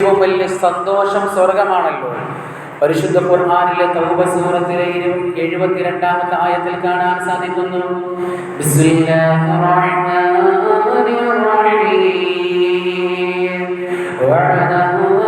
ഏറ്റവും വലിയ സന്തോഷം സ്വർഗമാണല്ലോ പരിശുദ്ധ ഖുർആനിലെ തൗബ സൂറത്തിലെ എഴുപത്തിരണ്ടാമത്തെ ആയത്തിൽ കാണാൻ സാധിക്കുന്നു ബിസ്മില്ലാഹിർ റഹ്മാനിർ റഹീം. വഅദ അല്ലാഹുൽ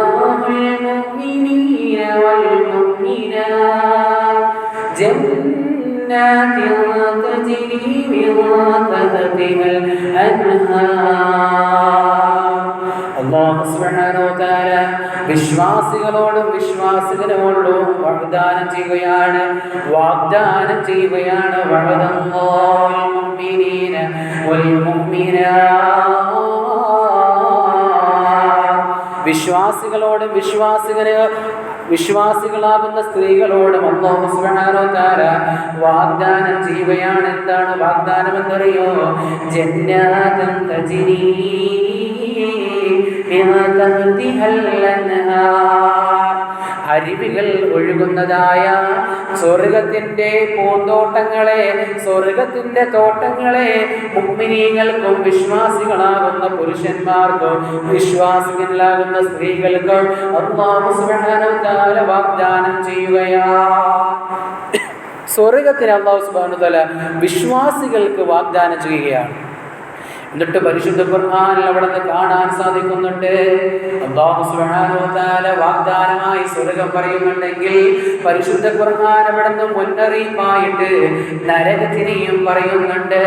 വിശ്വാസികളോടും വിശ്വാസികളോടും വാഗ്ദാനം ചെയ്യുകയാണ്. വാഗ്ദാനം ചെയ്യുകയാണ് വിശ്വാസികളോടും വിശ്വാസികളെ വിശ്വാസികളാകുന്ന സ്ത്രീകളോടും അള്ളാഹു സുബ്ഹാനഹു തആല വാഗ്ദാനം ചെയ്യുകയാണ്. എന്താണ് വാഗ്ദാനം എന്നറിയോ ജന്നാതൻ തജ്രീ അരുവികൾ ഒഴുകുന്നതായ സ്വർഗത്തിന്റെ പൂന്തോട്ടങ്ങളെ സ്വർഗത്തിന്റെ തോട്ടങ്ങളെ മുഗ്മിനീകൾക്കും വിശ്വാസികളാകുന്ന പുരുഷന്മാർക്കും വിശ്വാസികളാകുന്ന സ്ത്രീകൾക്കും അള്ളാഹു തആല വാഗ്ദാനം ചെയ്യുകയാ. സ്വർഗത്തിന് അള്ളാഹു സുബ്ഹാനഹു തആല വിശ്വാസികൾക്ക് വാഗ്ദാനം ചെയ്യുകയാണ്. എന്നിട്ട് പരിശുദ്ധ ഖുർആനിൽ അവിടെ നിന്ന് കാണാൻ സാധിക്കുന്നുണ്ട് അല്ലാഹു സുബ്ഹാനഹു വ തആല വാഗ്ദാനമായി സ്വർഗം പറയുന്നുണ്ടെങ്കിൽ പരിശുദ്ധ ഖുർആൻ അവിടെ നിന്ന് മുന്നറിയിപ്പായിട്ട് നരകത്തിനെയും പറയുന്നുണ്ട്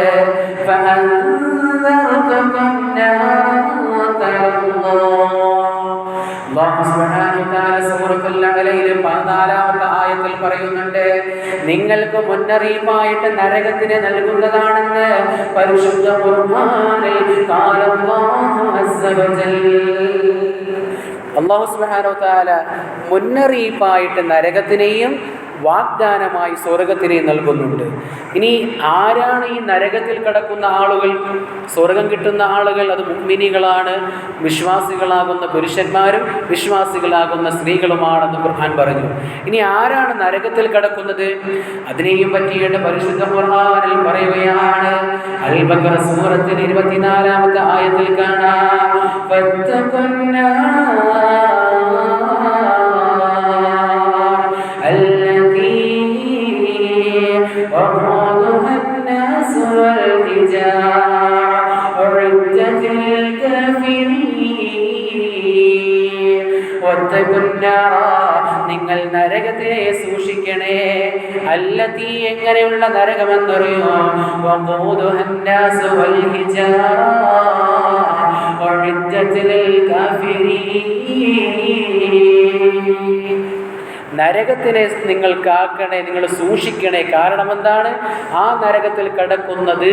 فأنذرتكم نارا تلظى അല്ലാഹു സുബ്ഹാനഹു തആല സൂറത്തുൽ അഅലയിൽ 14ാമത്തെ ആയത്തിൽ പറയുന്നുണ്ട് നിങ്ങൾക്ക് മുന്നറിയിപ്പായിട്ട് നരകത്തിന് നൽകുന്നതാണെന്ന് പരിശുദ്ധ ഖുർആനിൽ ഖാല അല്ലാഹു സുബ്ഹാനഹു തആല മുന്നറിയിപ്പായിട്ട് നരകത്തിനെയും വാഗ്ദാനമായി സ്വർഗത്തിനെ നൽകുന്നുണ്ട്. ഇനി ആരാണ് ഈ നരകത്തിൽ കിടക്കുന്ന ആളുകൾ? സ്വർഗം കിട്ടുന്ന ആളുകൾ അത് മുമ്മിനികളാണ് വിശ്വാസികളാകുന്ന പുരുഷന്മാരും വിശ്വാസികളാകുന്ന സ്ത്രീകളുമാണെന്ന് ഖുർആൻ പറഞ്ഞു. ഇനി ആരാണ് നരകത്തിൽ കിടക്കുന്നത്? അതിനെയും പറ്റിയിട്ട് പരിശുദ്ധ ഖുർആനിൽ പറയുകയാണ്. അൽ ബഖറ സൂറത്തിൽ ഇരുപത്തിനാലാമത്തെ ആയത്തിൽ കാണാം. തീ എങ്ങനെയുള്ള നരകമെന്നറിയോ നരകത്തിനെ നിങ്ങൾ കാക്കണേ നിങ്ങൾ സൂക്ഷിക്കണേ. കാരണം എന്താണ് ആ നരകത്തിൽ കിടക്കുന്നത്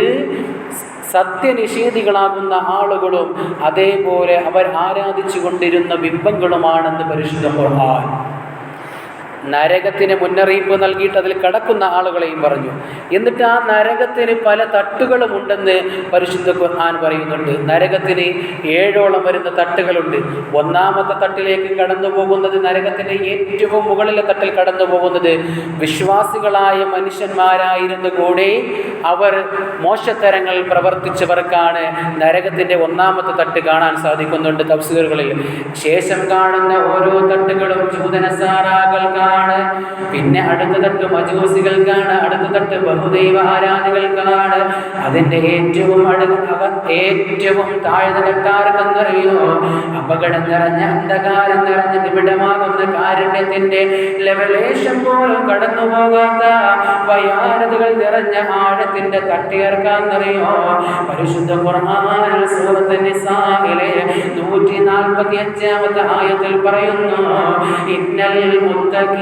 സത്യനിഷേധികളാകുന്ന ആളുകളും അതേപോലെ അവർ ആരാധിച്ചു കൊണ്ടിരുന്ന ബിംബങ്ങളുമാണെന്ന് പരിശുദ്ധ ഖുർആൻ. നരകത്തിന് മുന്നറിയിപ്പ് നൽകിയിട്ട് അതിൽ കടക്കുന്ന ആളുകളെയും പറഞ്ഞു. എന്നിട്ട് ആ നരകത്തിന് പല തട്ടുകളും ഉണ്ടെന്ന് പരിശുദ്ധ ഖുർആൻ പറയുന്നുണ്ട്. നരകത്തിന് ഏഴോളം വരുന്ന തട്ടുകളുണ്ട്. ഒന്നാമത്തെ തട്ടിലേക്ക് കടന്നു പോകുന്നത് നരകത്തിന്റെ ഏറ്റവും മുകളിലെ തട്ടിൽ കടന്നു പോകുന്നത് വിശ്വാസികളായ മനുഷ്യന്മാരായിരുന്നു കൂടെ. അവർ മോശത്തരങ്ങൾ പ്രവർത്തിച്ചവർക്കാണ് നരകത്തിന്റെ ഒന്നാമത്തെ തട്ട് കാണാൻ സാധിക്കുന്നുണ്ട് തഫ്സീറുകളിൽ. ശേഷം കാണുന്ന ഓരോ തട്ടുകളും ജൂതനസാറാകൾക്കാണ് പിന്നെ അടുത്ത തട്ട് മജൂസികൾക്കാണ് അടുത്ത തട്ട് ബഹുദൈവ ആരാധകൾക്കാണ്. അതിന്റെ ഏറ്റവും അടുത്ത ഏറ്റവും താഴ്ന്ന അപകടം നിറഞ്ഞ അന്ധകാരം നിറഞ്ഞ നിബിഡമാകുന്ന കാരുണ്യത്തിന്റെ ലെവലേഷൻ പോലും കടന്നു പോകാത്ത വയാരതകൾ നിറഞ്ഞ ആഴത്തിന്റെ തട്ടിയർക്കാന്നറിയോ പരിശുദ്ധ ഖുർആനിൽ സൂറത്ത് നിസായിലെ 145 ാമത്തെ ആയത്തിൽ പറയുന്നു ഇന്നൽ മുത്തഖീന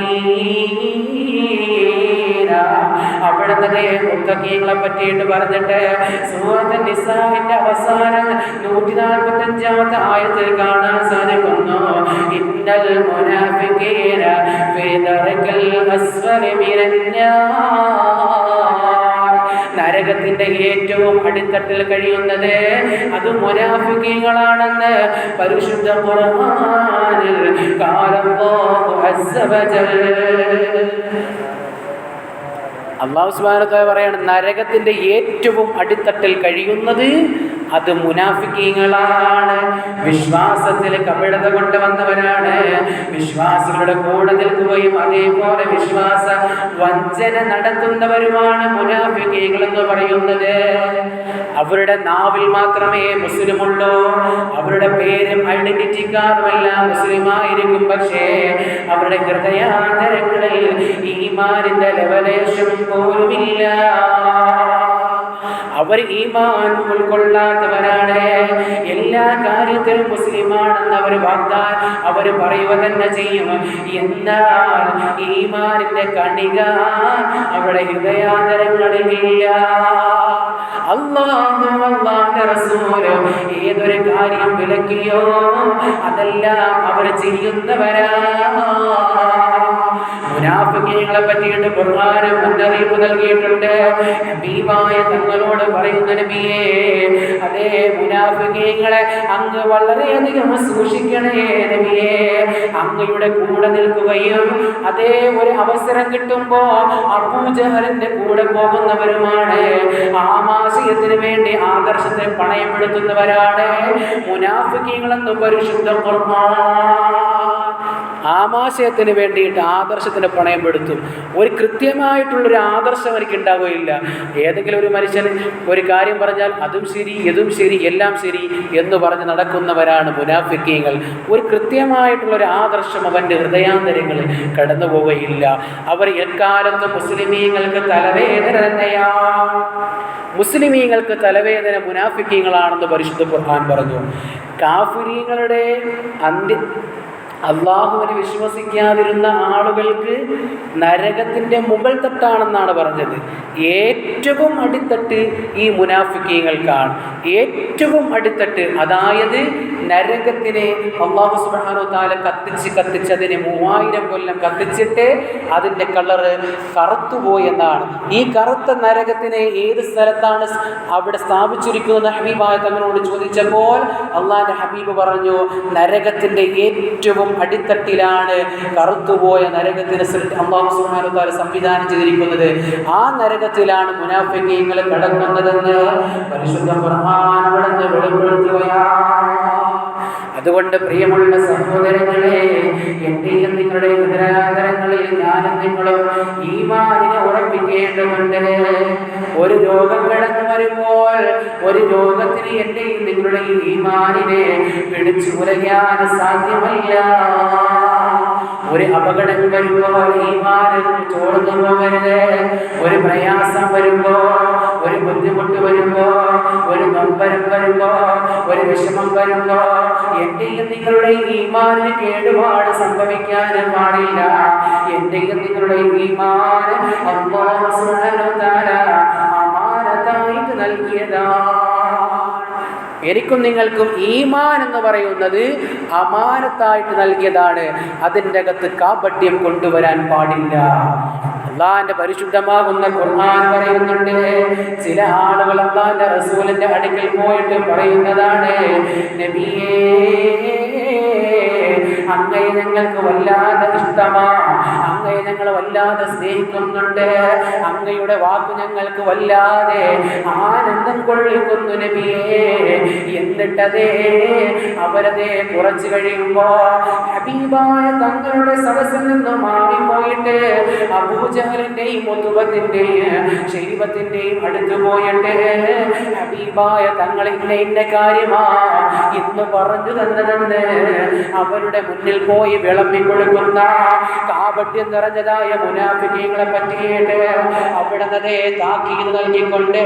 അവിടെ തന്നെ മുത്തഖീങ്ങളെ പറ്റിയിട്ട് പറഞ്ഞിട്ട് സൂറത്ത് നിസാഹിന്റെ അവസാനം 145 ആയത്തിൽ കാണാൻ സാധിക്കുന്നു. ഇന്നൽ മിനന്നാർ നരകത്തിന്റെ ഏറ്റവും അടിത്തട്ടിൽ കഴിയുന്നത് അത് മുനാഫിക്കീങ്ങളാണെന്ന് പരിശുദ്ധ ഖുർആനിൽ കാലം അസ്സ വജൽ അള്ളാഹു സുബാനത്തെ പറയാണ് നരകത്തിന്റെ ഏറ്റവും അടിത്തട്ടിൽ കഴിയുന്നത് അത് മുനാഫിക്കീങ്ങളാണ്. വിശ്വാസത്തിൽ കപിടത കൊണ്ടുവന്നവരാണ്. വിശ്വാസികളുടെ കൂടെ നിൽക്കുകയും അതേപോലെ വിശ്വാസ വഞ്ചന നടത്തുന്നവരുമാണ് മുനാഫിക്കീങ്ങൾ എന്ന് പറയുന്നത്. അവരുടെ നാവിൽ മാത്രമേ മുസ്ലിമുള്ളൂ. അവരുടെ പേരും ഐഡന്റിറ്റി കാർഡുമല്ല മുസ്ലിമായിരിക്കും. പക്ഷേ അവരുടെ ഹൃദയാന്തരങ്ങളിൽ ഈമാനിന്റെ ലെവലേശം അവർ ഈമാൻ ഉൾക്കൊള്ളാത്തവരാണ്. എല്ലാ കാര്യത്തിലും മുസ്ലിമാണെന്ന് അവർ വാഗ്ദാൻ അവർ പറയുക തന്നെ ചെയ്യും. എന്നാൽ ഈമാനിന്റെ കണിക അവരുടെ ഹൃദയാന്തരങ്ങളിലില്ല. ഏതൊരു കാര്യം വിലക്കിയോ അതെല്ലാം അവർ ചെയ്യുന്നവരാ. മുനാഫിക്കീങ്ങളെ പറ്റിയിട്ട് ബഹുമാനം മുന്നറിയിപ്പ് നൽകിയിട്ടുണ്ട്. ഹബീബായ തങ്ങളോട് പറയുന്ന നബിയേ അതേ മുനാഫിക്കീങ്ങളെ അങ്ങ് വളരെയധികം സൂക്ഷിക്കണേ നബിയേ. അങ്ങയുടെ കൂടെ നിൽക്കുകയും അതേ ഒരു അവസരം കിട്ടുമ്പോ അബൂജഹലിന്റെ കൂടെ പോകുന്നവരുമാണ്. ആമാശയത്തിന് വേണ്ടി ആദർശത്തെ പണയപ്പെടുത്തുന്നവരാണ് മുനാഫിക്കീങ്ങളെന്ന് പരിശുദ്ധ ഖുർആൻ. ആമാശയത്തിന് വേണ്ടിയിട്ട് ആദർശത്തിന് പണയപ്പെടുത്തും ഒരു കൃത്യമായിട്ടുള്ളൊരു ആദർശം എനിക്ക് ഉണ്ടാവുകയില്ല ഏതെങ്കിലും ഒരു മനുഷ്യൻ ഒരു കാര്യം പറഞ്ഞാൽ അതും ശരി ഇതും ശരി എല്ലാം ശരി എന്ന് പറഞ്ഞ് നടക്കുന്നവരാണ് മുനാഫിക്കീങ്ങൾ. ഒരു കൃത്യമായിട്ടുള്ളൊരു ആദർശം അവന്റെ ഹൃദയാന്തരങ്ങളിൽ കടന്നു പോവുകയില്ല. അവർ എക്കാലത്തും മുസ്ലിമീങ്ങൾക്ക് തലവേദന തന്നെയാ. മുസ്ലിമീങ്ങൾക്ക് തലവേദന മുനാഫിക്കീങ്ങളാണെന്ന് പരിശുദ്ധ ഖുർആൻ പറഞ്ഞു. കാഫിരീങ്ങളുടെ അന്ത്യ അള്ളാഹുവിനെ വിശ്വസിക്കാതിരുന്ന ആളുകൾക്ക് നരകത്തിന്റെ മുകൾ തട്ടാണെന്നാണ് പറഞ്ഞത്. ഏറ്റവും അടിത്തട്ട് ഈ മുനാഫിക്കീങ്ങൾക്കാണ്. ഏറ്റവും അടിത്തട്ട് അതായത് നരകത്തിനെ അള്ളാഹു സുബാനോ താല കത്തിച്ച് കത്തിച്ച് അതിനെ മൂവായിരം കൊല്ലം കത്തിച്ചിട്ട് അതിന്റെ കളറ് കറുത്തുപോയി എന്നാണ് ഈ കറുത്ത നരകത്തിനെ ഏത് സ്ഥലത്താണ് അവിടെ സ്ഥാപിച്ചിരിക്കുന്നത്? ഹബീബായ തങ്ങളോട് ചോദിച്ചപ്പോൾ അള്ളാഹിന്റെ ഹബീബ് പറഞ്ഞു നരകത്തിന്റെ ഏറ്റവും അടിത്തട്ടിലാണ് കറുത്തുപോയ നരകത്തിന് അള്ളാഹു വതആല സംവിധാനം ചെയ്തിരിക്കുന്നത്. ആ നരകത്തിലാണ് മുനാഫിക്കീങ്ങൾ കടക്കുന്നതെന്ന് പരിശുദ്ധ നിന്ന് വെളിപ്പെടുത്തുകയാണ്. അതുകൊണ്ട് പ്രിയമുള്ള സഹോദരങ്ങളെ എന്റെയും നിങ്ങളുടെ ഹൃദയാന്തരങ്ങളിൽ ഞാനും നിങ്ങളും ഈ ഈമാനിനെ ഉറപ്പിക്കേണ്ടതുണ്ട്. ഒരു രോഗം കിടന്നു വരുമ്പോൾ ഒരു രോഗത്തിന് എന്റെയും നിങ്ങളുടെയും ഈ പിടിച്ചു ഉലയാൻ സാധ്യമല്ല. ഒരു അപകടം വരുമ്പോൾ ഈമാനിൽ ചോർന്നു പോകരുത്. ഒരു പ്രയാസം വരുമ്പോ ഒരു ബുദ്ധിമുട്ട് വരുമ്പോ ഒരു നൊമ്പരം വരുമ്പോ ഒരു വിഷമം വരുമ്പോ എന്റെയും നിങ്ങളുടെ ഈമാനിന് കേടുപാട് സംഭവിക്കാൻ പാടില്ല. എന്റെയും നിങ്ങളുടെ ഈമാൻ വ തആല അമാനത്തായിട്ട് നൽകിയതാണ് എനിക്കും നിങ്ങൾക്കും ഈമാൻ എന്ന് പറയുന്നത് അമാനത്തായിട്ട് നൽകിയതാണ്. അതിന്റെ അകത്ത് കാപട്യം കൊണ്ടുവരാൻ പാടില്ല. അള്ളാന്റെ പരിശുദ്ധമാകുന്ന ഖുർആൻ പറയുന്നുണ്ട്. ചില ആളുകൾ അള്ളാന്റെ റസൂലിന്റെ അടുക്കൽ പോയിട്ട് പറയുന്നതാണ് നബിയേ അങ്ങയെ ഞങ്ങൾക്ക് വല്ലാതെ ഇഷ്ടമാ അങ്ങയെ ഞങ്ങൾ വല്ലാതെ സ്നേഹിക്കുന്നുണ്ട് അങ്ങയുടെ വാക്ക് ഞങ്ങൾക്ക് വല്ലാതെ ആനന്ദം കൊള്ളിക്കുന്നു നബിയേ. എന്നിട്ടതേ അവരതേ കുറച്ചു കഴിയുമ്പോ ഹബീബായ തങ്ങളുടെ സദസ്സിൽ നിന്ന് മാറിപ്പോയിട്ട് അബൂജഹലിന്റെയും മുതുബത്തിന്റെയും ശൈവത്തിന്റെയും അടുത്തു പോയട്ടെ. ഹബീബായ തങ്ങൾ ഇന്ന കാര്യമാ ഇന്ന് പറഞ്ഞു തന്നതെന്ന് അവരുടെ മുന്നിൽ പോയി വിളമ്പി കൊടുക്കുന്ന കാപട്യം നിറഞ്ഞതായ മുനാഫിക്കങ്ങളെ പറ്റിയിട്ട് അവിടെ നിന്നതേ താക്കീത് നൽകിക്കൊണ്ട്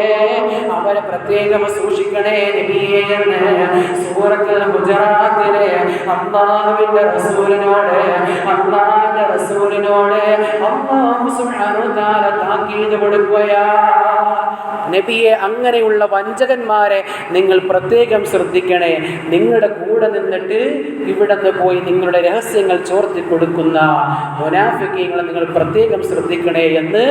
അവരെ പ്രത്യേകം സൂക്ഷിക്കണേ നബിയേ എന്ന് സൂറത്തിൽ ഗുജറാത്തിലെ അമ്മാവിന്റെ റസൂലിനോട് അമ്മാവിന്റെ റസൂലിനോട് അള്ളാഹു നബിയെ അങ്ങനെയുള്ള വഞ്ചകന്മാരെ നിങ്ങൾ പ്രത്യേകം ശ്രദ്ധിക്കണേ. നിങ്ങളുടെ കൂടെ നിന്നിട്ട് ഇവിടെ നിന്ന് പോയി നിങ്ങളുടെ രഹസ്യങ്ങൾ ചോർത്തി കൊടുക്കുന്ന മുനാഫിക്കങ്ങളെ നിങ്ങൾ പ്രത്യേകം ശ്രദ്ധിക്കണേ എന്ന്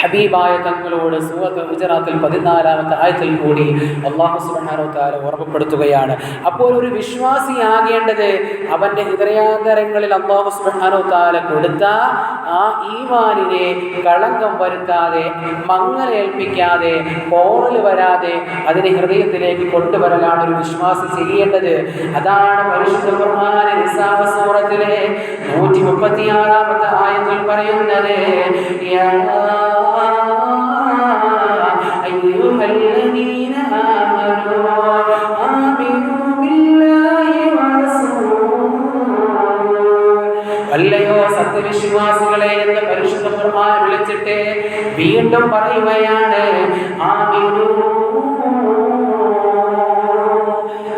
ഹബീബായ തങ്ങളോട് സൂറത്ത് ഗുജറാത്തിൽ പതിനാലാമത്തെ ആയത്തിൽ കൂടി അള്ളാഹു താല ഓർമ്മപ്പെടുത്തുകയാണ്. അപ്പോൾ ഒരു വിശ്വാസിയാകേണ്ടത് അവന്റെ ഹൃദയാന്തരങ്ങളിൽ അള്ളാഹു താല കൊടുത്ത ആ ഈമാനിനെ കളങ്കം വരുത്താതെ മങ്ങലേൽപ്പിക്കാതെ പോറൽ വരാതെ അതിനെ ഹൃദയത്തിലേക്ക് കൊണ്ടുവരലാണ് ഒരു വിശ്വാസി ചെയ്യേണ്ടത്. അതാണ് പരിശുദ്ധ സൂറത്തിലെ നൂറ്റി മുപ്പത്തിയാറാമത്തെ ആയത്തിൽ പറയുന്നത് യാ ആമനൂ ആമിനൂ ബില്ലാഹി വറസൂലിഹി അല്ലയോ സത്യവിശ്വാസികളെ എന്ന് പരിശുദ്ധ വിളിച്ചിട്ട് വീണ്ടും പറയുകയാണ് ആമിനൂ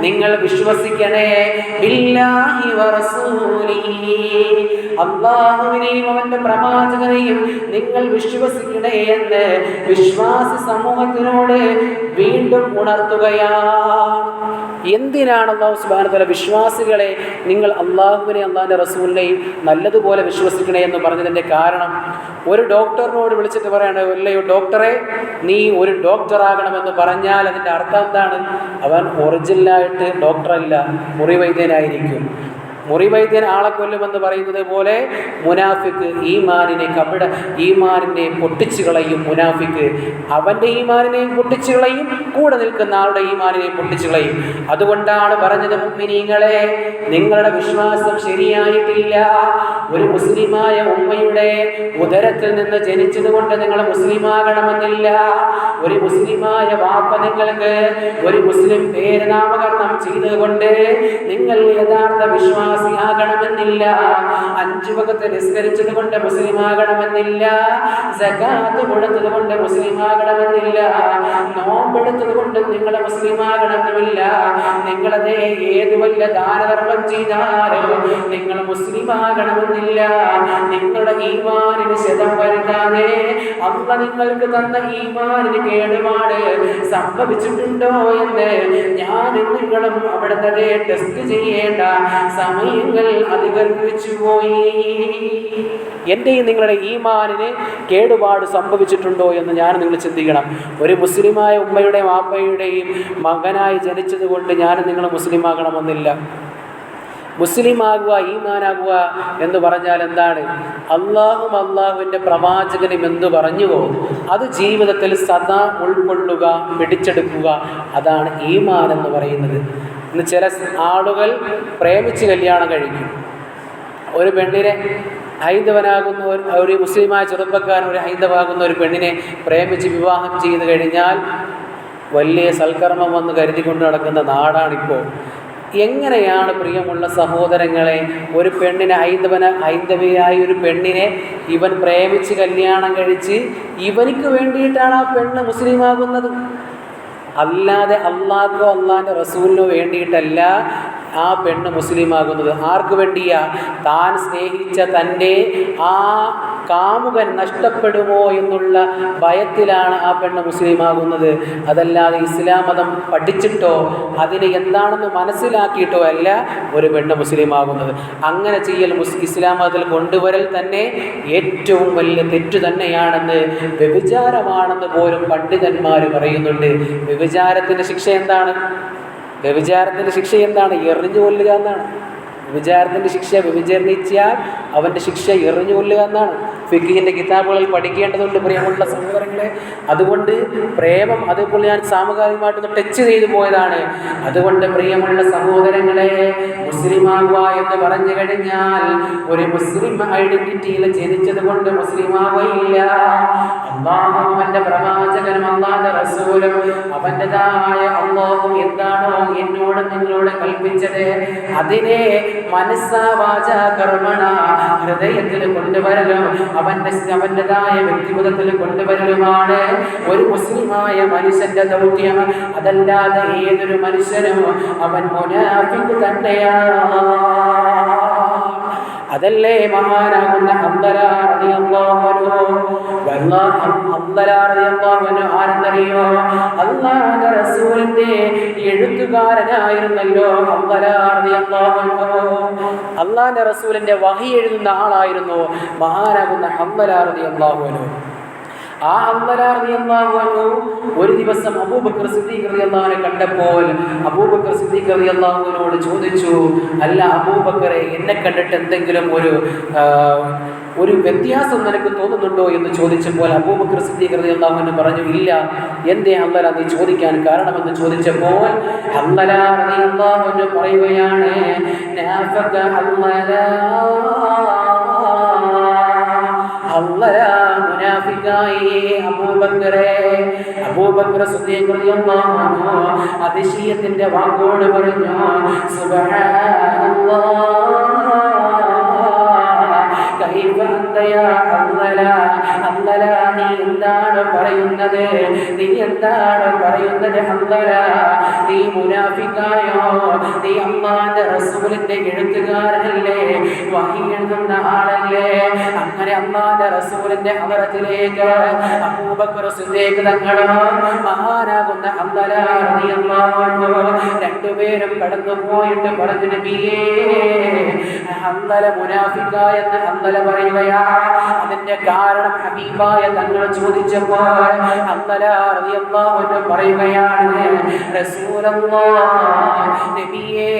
നിങ്ങൾ വിശ്വസിക്കണേ. അള്ളാഹുവിനെയും അവന്റെ പ്രവാചകനെയും നിങ്ങൾ വിശ്വസിക്കണേ എന്ന് വിശ്വാസി സമൂഹത്തിനോട് വീണ്ടും ഉണർത്തുകയാണ് എന്തിനാണ് അള്ളാഹു സുബാനത്തല വിശ്വാസികളെ നിങ്ങൾ അള്ളാഹുവിനെ അള്ളാഹിന്റെ റസൂലിനെയും നല്ലതുപോലെ വിശ്വസിക്കണേ എന്ന് പറഞ്ഞതിന്റെ കാരണം? ഒരു ഡോക്ടറിനോട് വിളിച്ചിട്ട് പറയാണ് അല്ലയോ ഡോക്ടറെ നീ ഒരു ഡോക്ടറാകണമെന്ന് പറഞ്ഞാൽ അതിന്റെ അർത്ഥം എന്താണ്? അവൻ ഒറിജിനലായിട്ട് ഡോക്ടറല്ല മുറിവൈദ്യനായിരിക്കും. മുറിവൈദ്യൻ ആളെ കൊല്ലുമെന്ന് പറയുന്നത് പോലെ മുനാഫിക്ക് ഈമാനിനെ കപിട ഈമാനിനെ പൊട്ടിച്ചു കളയും മുനാഫിക്ക്. അവന്റെ ഈമാനിനെയും പൊട്ടിച്ചു കളയും കൂടെ നിൽക്കുന്ന ആളുടെ ഈമാനിനെ പൊട്ടിച്ചു കളയും. അതുകൊണ്ടാണ് പറഞ്ഞത് മുമ്മിനീങ്ങളെ നിങ്ങളുടെ വിശ്വാസം ശരിയായിട്ടില്ല. ഒരു മുസ്ലിമായ ഉമ്മയുടെ ഉദരത്തിൽ നിന്ന് ജനിച്ചതുകൊണ്ട് നിങ്ങൾ മുസ്ലിമാകണമെന്നില്ല. ഒരു മുസ്ലിമായ വാപ്പ നിങ്ങൾക്ക് ഒരു മുസ്ലിം പേര് നാമകരണം ചെയ്തുകൊണ്ട് നിങ്ങൾ യഥാർത്ഥ വിശ്വാസിയാകണമെന്നില്ല അഞ്ചു വകത്ത് നിസ്കരിച്ചത് കൊണ്ട് മുസ്ലിമാകണമെന്നില്ല. സകാത്ത് കൊടുത്തത് കൊണ്ട് മുസ്ലിമാകണമെന്നില്ല. നോമ്പെടുത്തത് കൊണ്ട് നിങ്ങൾ മുസ്ലിമാകണമെന്നില്ല. നിങ്ങളതേ ഏത് വല്ല ദാനധർമ്മം ചെയ്താലും നിങ്ങൾ മുസ്ലിമാകണമെന്നില്ല. നിങ്ങളുടെ ഈമാനിന് ശതം വരുത്താതെ അമ്മ നിങ്ങൾക്ക് തന്ന ഈമാനിന് കേടുപാട് സംഭവിച്ചിട്ടുണ്ടോ എന്ന് ഞാനും നിങ്ങളും അവിടുത്തെ ടെസ്റ്റ് ചെയ്യേണ്ട സമയങ്ങൾ അധികരിച്ചു പോയി. എന്റെയും നിങ്ങളുടെ ഈമാനിന് കേടുപാട് സംഭവിച്ചിട്ടുണ്ടോ എന്ന് ഞാൻ നിങ്ങൾ ചിന്തിക്കണം. ഒരു മുസ്ലിമായ ഉമ്മയുടെയും ആപ്പയുടെയും മകനായി ജനിച്ചത് കൊണ്ട് ഞാനും നിങ്ങൾ മുസ്ലിമാകണമെന്നില്ല മുസ്ലിമാകുക ഈമാനാകുക എന്ന് പറഞ്ഞാൽ എന്താണ്? അള്ളാഹും അള്ളാഹുവിന്റെ പ്രവാചകനും എന്ന് പറഞ്ഞുവോ? അത് ജീവിതത്തിൽ സദാ ഉൾക്കൊള്ളുക പിടിച്ചെടുക്കുക. അതാണ് ഈമാൻ എന്ന് പറയുന്നത്. ഇന്ന് ചില ആളുകൾ പ്രേമിച്ച് കല്യാണം കഴിക്കും ഒരു പെണ്ണിനെ ഹൈന്ദവനാകുന്ന ഒരു മുസ്ലിമായ ചെറുപ്പക്കാരൻ ഒരു ഹൈന്ദവാകുന്ന ഒരു പെണ്ണിനെ പ്രേമിച്ച് വിവാഹം ചെയ്ത് കഴിഞ്ഞാൽ വലിയ സൽക്കർമ്മം വന്ന് കരുതിക്കൊണ്ട് നടക്കുന്ന നാടാണിപ്പോൾ. എങ്ങനെയാണ് പ്രിയമുള്ള സഹോദരങ്ങളെ ഒരു പെണ്ണിനെ ഹൈന്ദവന ഹൈന്ദവിയായ ഒരു പെണ്ണിനെ ഇവൻ പ്രേമിച്ച് കല്യാണം കഴിച്ച് ഇവനിക്ക് വേണ്ടിയിട്ടാണ് ആ പെണ്ണ് മുസ്ലിമാകുന്നത്? അല്ലാതെ അള്ളാഹ്ക്കോ അള്ളാഹിന്റെ റസൂലിനോ വേണ്ടിയിട്ടല്ല ആ പെണ്ണ് മുസ്ലിമാകുന്നത് ആർക്ക് വേണ്ടിയാ? താൻ സ്നേഹിച്ച തന്റെ ആ കാമുകൻ നഷ്ടപ്പെടുമോ എന്നുള്ള ഭയത്തിലാണ് ആ പെണ്ണ് മുസ്ലിമാകുന്നത്. അതല്ലാതെ ഇസ്ലാം മതം പഠിച്ചിട്ടോ അതിന് എന്താണെന്ന് മനസ്സിലാക്കിയിട്ടോ അല്ല ഒരു പെണ്ണ് മുസ്ലിമാകുന്നത്. അങ്ങനെ ചെയ്യൽ മുസ് ഇസ്ലാം മതത്തിൽ കൊണ്ടുവരൽ തന്നെ ഏറ്റവും വലിയ തെറ്റു തന്നെയാണെന്ന് വ്യഭിചാരമാണെന്ന് പോലും പണ്ഡിതന്മാർ പറയുന്നുണ്ട്. വ്യഭിചാരത്തിന്റെ ശിക്ഷ എന്താണ്? വ്യഭിചാരത്തിന്റെ ശിക്ഷ എന്താണ്? എറിഞ്ഞു കൊല്ലുക എന്നാണ്. വ്യഭിചാരത്തിന്റെ ശിക്ഷ വ്യഭിചരിച്ചാൽ അവന്റെ ശിക്ഷ എറിഞ്ഞു കൊല്ലുക എന്നാണ്. ഫിഖിന്റെ കിതാബുകളിൽ പഠിക്കേണ്ടതുണ്ട് പ്രിയമുള്ള സഹോദരങ്ങളെ. അതുകൊണ്ട് പ്രേമം അതേപോലെ ഞാൻ സാമകാലികമായിട്ടൊന്ന് ടച്ച് ചെയ്തു പോയതാണ്. അതുകൊണ്ട് പ്രിയമുള്ള സഹോദരങ്ങളെ മുസ്ലിമാകുക എന്ന് പറഞ്ഞു കഴിഞ്ഞാൽ ഒരു മുസ്ലിം ഐഡന്റിറ്റിയിൽ ജനിച്ചത് കൊണ്ട് മുസ്ലിമാവയില്ല അള്ളാഹും പ്രവാചകനും അള്ളാന്റെ റസൂലും അവന്റെതായ അള്ളാഹും എന്താണോ എന്നോട് നിങ്ങളോട് കൽപ്പിച്ചത്. അതിനെ മനസ്സാ വാച കർമ്മണ ഹൃദയത്തിൽ കൊണ്ടുവരലും അവന്റെ അവന്റെതായ വ്യക്തിഗതത്തിൽ കൊണ്ടുവരലുമാണ്. ഒരു മുസ്ലിമായ മനുഷ്യന്റെ ദൗത്യം അതല്ലാതെ ഏതൊരു മനുഷ്യനും അവൻ മുനാഫിക്ക് തന്നെയാണ്. അതല്ലേ മഹാനാകുന്ന ആരെന്നറിയോ അള്ളാഹുന്റെ റസൂലിന്റെ എഴുത്തുകാരനായിരുന്നല്ലോ അള്ളാന്റെ റസൂലിന്റെ വഹി എഴുതുന്ന ആളായിരുന്നു മഹാനാകുന്ന ഹംബലാറതി അള്ളാഹുനു ആ ഹംദല റളിയല്ലാഹു ഒരു ദിവസം അബൂബക്കർ സിദ്ദീഖ് റളിയല്ലാഹുവിനെ കണ്ടപ്പോൾ അബൂബക്കർ സിദ്ദീഖ് റളിയല്ലാഹുവിനോട് ചോദിച്ചു അല്ല അബൂബക്കറെ എന്നെ കണ്ടിട്ട് എന്തെങ്കിലും ഒരു ഒരു വ്യത്യാസം നിനക്ക് തോന്നുന്നുണ്ടോ? എന്ന് ചോദിച്ചപ്പോൾ അബൂബക്കർ സിദ്ദീഖ് റളിയല്ലാഹു അൻഹു പറഞ്ഞു ഇല്ല എന്തേ അന്തരാ നീ ചോദിക്കാൻ കാരണമെന്ന് ചോദിച്ചപ്പോൾ റളിയല്ലാഹു അൻഹു പറയുകയാണ് അബൂബക്കർ അതിശയത്തിന്റെ വാക്കോട് പറഞ്ഞു സുബ്ഹാനല്ലാഹ്. നീ എന്താണ് പറയുന്നത്? നീ എന്താണ് പറയുന്നത് അള്ളല നീ മുനാഫിക്കായോ? നീ അമ്മാന്റെ റസൂലിന്റെ എഴുത്തുകാരനല്ലേ? വഹി എഴുതുന്ന ആളല്ലേ? അങ്ങനെ അമ്മാന്റെ റസൂലിന്റെ അവരത്തിലേക്ക് അബൂബക്കർ സിദ്ദീഖ് തങ്ങളോ മഹാനാകുന്ന അള്ളല നീ അൻഹു രണ്ടുപേരും കടന്നു പോയിട്ട് പറഞ്ഞു നബിയേ അള്ളല മുനാഫിക്ക എന്ന് അള്ളല പറയുകയാ അതിന്റെ കാരണം ഹബീബായ തങ്ങൾ ചോദിച്ചപ്പോൾ അൻഹു പറയുകയാണ് നബിയേ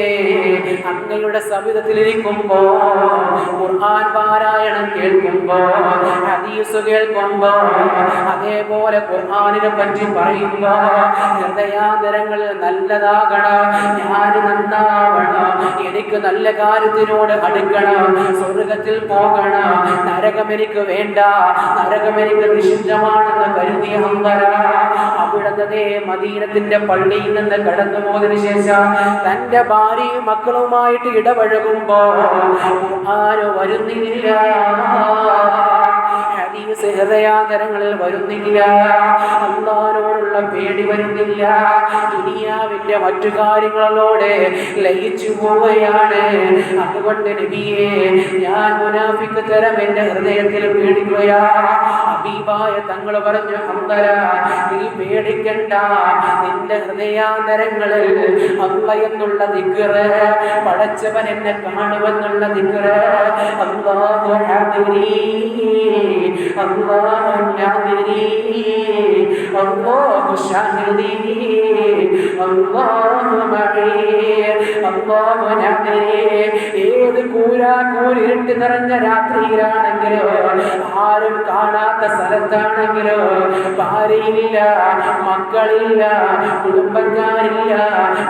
അങ്ങയുടെ സവിധത്തിലിരിക്കുമ്പോ ഖുർആൻ പാരായണം കേൾക്കുമ്പോ ഹദീസ് കേൾക്കുമ്പോ അതേപോലെ ഖുർആാനിനെ പറ്റി പറയുമ്പോ ഹൃദയാന്തരങ്ങൾ നല്ലതാകണം ഞാൻ നന്നാവണം എനിക്ക് നല്ല കാര്യത്തിനോട് അടുക്കണം സ്വർഗത്തിൽ പോകണം നരകം എനിക്ക് വേണ്ട. നരകമെനിക്ക് നിഷിദ്ധമാണെന്ന് കരുതിയ ഹംബര അവിടുത്തെ മദീനത്തിന്റെ പള്ളിയിൽ നിന്ന് കടന്നു പോയതിന് ശേഷം തന്റെ ഭാര്യയും മക്കളുമായിട്ട് ഇടപഴകുമ്പോ ആരോ വരുന്നില്ല. ഹൃദയാന്തരങ്ങളിൽ വരുന്നില്ല. അള്ളാനോടുള്ള പേടി വരുന്നില്ല. ദുനിയാവിന്റെ മറ്റു കാര്യങ്ങളോട് ലയിച്ചു പോവുകയാണ്. അതുകൊണ്ട് നബിയെ ഞാൻ മുനാഫിക്ക് തരം എന്റെ ഹൃദയത്തിൽ പേടിക്കുകയാ. അബീബായ തങ്ങൾ പറഞ്ഞു അന്തര നീ പേടിക്കണ്ട. നിന്റെ ഹൃദയാന്തരങ്ങളിൽ അമ്മ എന്നുള്ള ദിക്കറ് പടച്ചവൻ എന്നെ കാണുമെന്നുള്ള ദിക്കറ് അല്ലാഹു ഹാദിരി അല്ലാഹു ഹാദിരി അല്ലാഹു ഏത് കൂരാ കൂരിട്ട് നിറഞ്ഞ രാത്രിയിലാണെങ്കിലോ ആരും കാണാത്ത സ്ഥലത്താണെങ്കിലോ ഭാര്യയില്ല മക്കളില്ല കുടുംബക്കാരില്ല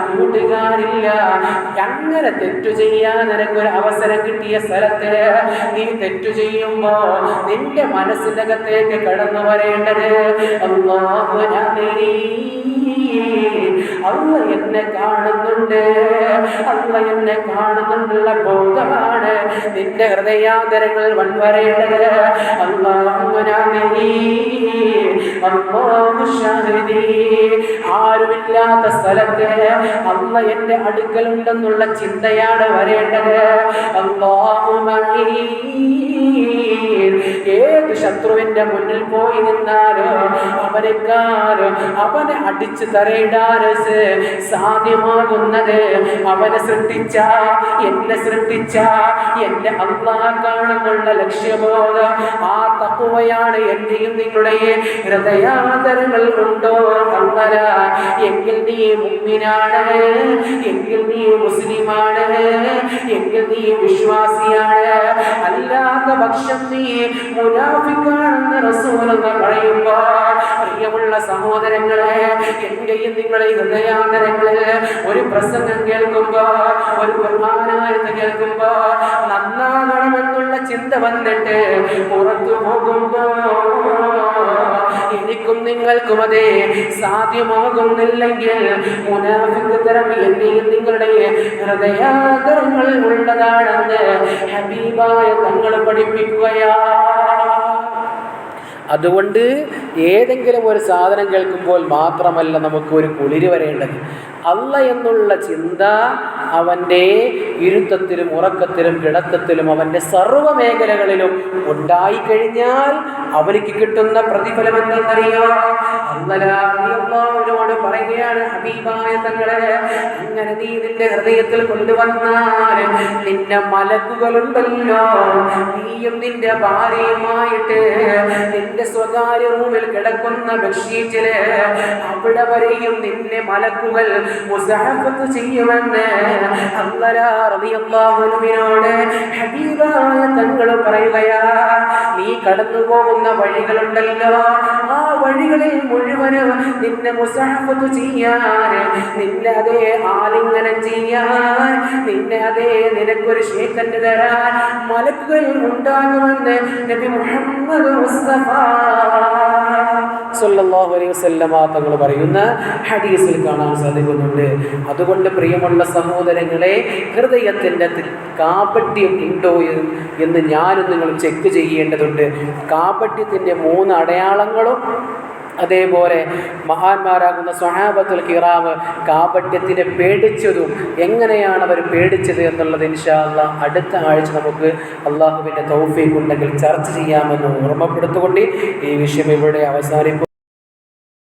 കൂട്ടുകാരില്ല. അങ്ങനെ തെറ്റു ചെയ്യാൻ നിനക്കൊരു അവസരം കിട്ടിയ സ്ഥലത്ത് നീ തെറ്റു ചെയ്യുമ്പോ നിന്റെ മനസ്സിനകത്തേക്ക് കടന്നു വരേണ്ടത് നബീ അല്ല എന്നെ കാണുന്നുണ്ട്. അല്ല എന്നെ കാണുന്നുള്ള ബോധമാണ് നിന്റെ ഹൃദയാന്തരങ്ങൾ വൻവരേണ്ടത്. ആരുമില്ലാത്ത സ്ഥലത്ത് അല്ല എന്റെ അടുക്കലുണ്ടെന്നുള്ള ചിന്തയാണ് വരേണ്ടത്. അമ്മ ശത്രുവിന്റെ മുന്നിൽ പോയി നിന്നാലോ? അവരെക്കാര് അവനെ അടിച്ചു തറയിടാന് സാധ്യമാകുന്നത് അവനെ സൃഷ്ടിച്ച എന്നെ സൃഷ്ടിച്ച എന്റെ അള്ളാഹ്ക്കാണെന്നുള്ള ലക്ഷ്യബോധം. ആ തക്കുവയാണ് എന്റെയും നിങ്ങളുടെ ഹൃദയാന്തരങ്ങൾ ഉണ്ടോ? അന്നല എങ്കിൽ നീ മുമ്പിനാണ് എങ്കിൽ നീ മുസ്ലിമാണ് എങ്കിൽ നീ വിശ്വാസിയാണ്. അല്ലാത്ത പക്ഷം നീ മുനാഫിക്കാണെന്ന് റസൂലെന്ന് പറയുമ്പോ പ്രിയമുള്ള സഹോദരങ്ങളെ എന്റെയും നിങ്ങളെ ഹൃദയാന്തരങ്ങളിൽ ഒരു പ്രസംഗം കേൾക്കുമ്പോ ഒരു കുർബാനായിരുന്നു കേൾക്കുമ്പോ നന്നാകണമെന്നുള്ള ചിന്ത വന്നിട്ട് പുറത്തു പോകുമ്പോ എനിക്കും നിങ്ങൾക്കും അതെ സാധ്യമാകുന്നില്ലെങ്കിൽ മുനാഫിക്കുതരം എന്നെയും നിങ്ങളുടെ ഹൃദയാന്തരങ്ങൾ ഉള്ളതാണെന്ന് ഹബീബായ തങ്ങൾ പഠിപ്പിക്കുകയാ. അതുകൊണ്ട് ഏതെങ്കിലും ഒരു സാധനം കേൾക്കുമ്പോൾ മാത്രമല്ല നമുക്ക് ഒരു കുളിര് വരേണ്ടത്. അല്ല എന്നുള്ള ചിന്ത അവന്റെ ഇരുത്തത്തിലും ഉറക്കത്തിലും കിടത്തത്തിലും അവന്റെ സർവ മേഖലകളിലും ഉണ്ടായിക്കഴിഞ്ഞാൽ അവനിക്ക് കിട്ടുന്ന പ്രതിഫലം എന്തെന്നറിയോ? അള്ളാഹുവിനോട് പറയുകയാണ് അങ്ങനെ നീ നിന്റെ ഹൃദയത്തിൽ കൊണ്ടുവന്നാൽ നിന്റെ മലക്കുകളുണ്ടല്ലോ. നീയും നിന്റെ ഭാര്യയുമായിട്ട് നിന്റെ സ്വകാര്യ റൂമിൽ കിടക്കുന്ന ബെഡ്ഷീറ്റിൽ അവിടെ വരെയും നിന്നെ മലക്കുകൾ മുസാഫത്ത് ചെയ്യുമെന്ന് അള്ളാഹുവിനോട് ഹബീബായ തങ്ങൾ പറയുകയാ നീ കടന്നു പോകുന്ന വഴികളുണ്ടല്ലോ. ആ വഴികളിൽ മുഴുവനും നിന്നെ മുസാഫത്ത് ചെയ്യാൻ നിന്നെ അതേ ആലിംഗനം ചെയ്യാൻ നിന്നെ അതേ നിനക്കൊരു ശേഖന് തരാൻ മലക്കുകൾ ഉണ്ടാകുമെന്ന് നബി മുഹമ്മദ് മുസ്തഫ സല്ലല്ലാഹു അലൈഹി വസല്ലമ തങ്ങൾ പറയുന്ന ഹദീസിൽ കാണാൻ സാധിക്കുന്നുണ്ട്. അതുകൊണ്ട് പ്രിയമുള്ള സഹോദരങ്ങളെ ഹൃദയത്തിന്റെ കാപട്യം ഉണ്ടോ എന്ന് ഞാനും നിങ്ങൾ ചെക്ക് ചെയ്യേണ്ടതുണ്ട്. കാപട്യത്തിന്റെ മൂന്ന് അടയാളങ്ങളും അതേപോലെ മഹാന്മാരാകുന്ന സ്വഹാബത്തുൽ കിറാവ് കാപട്യത്തിനെ പേടിച്ചതും എങ്ങനെയാണ് അവർ പേടിച്ചത് എന്നുള്ളത് ഇൻഷാല്ല അടുത്ത ആഴ്ച നമുക്ക് അള്ളാഹുവിന്റെ തൗഫീഖ് ഉണ്ടെങ്കിൽ ചർച്ച ചെയ്യാമെന്ന് ഓർമ്മപ്പെടുത്തുകൊണ്ട് ഈ വിഷയം ഇവിടെ അവസാനിക്കും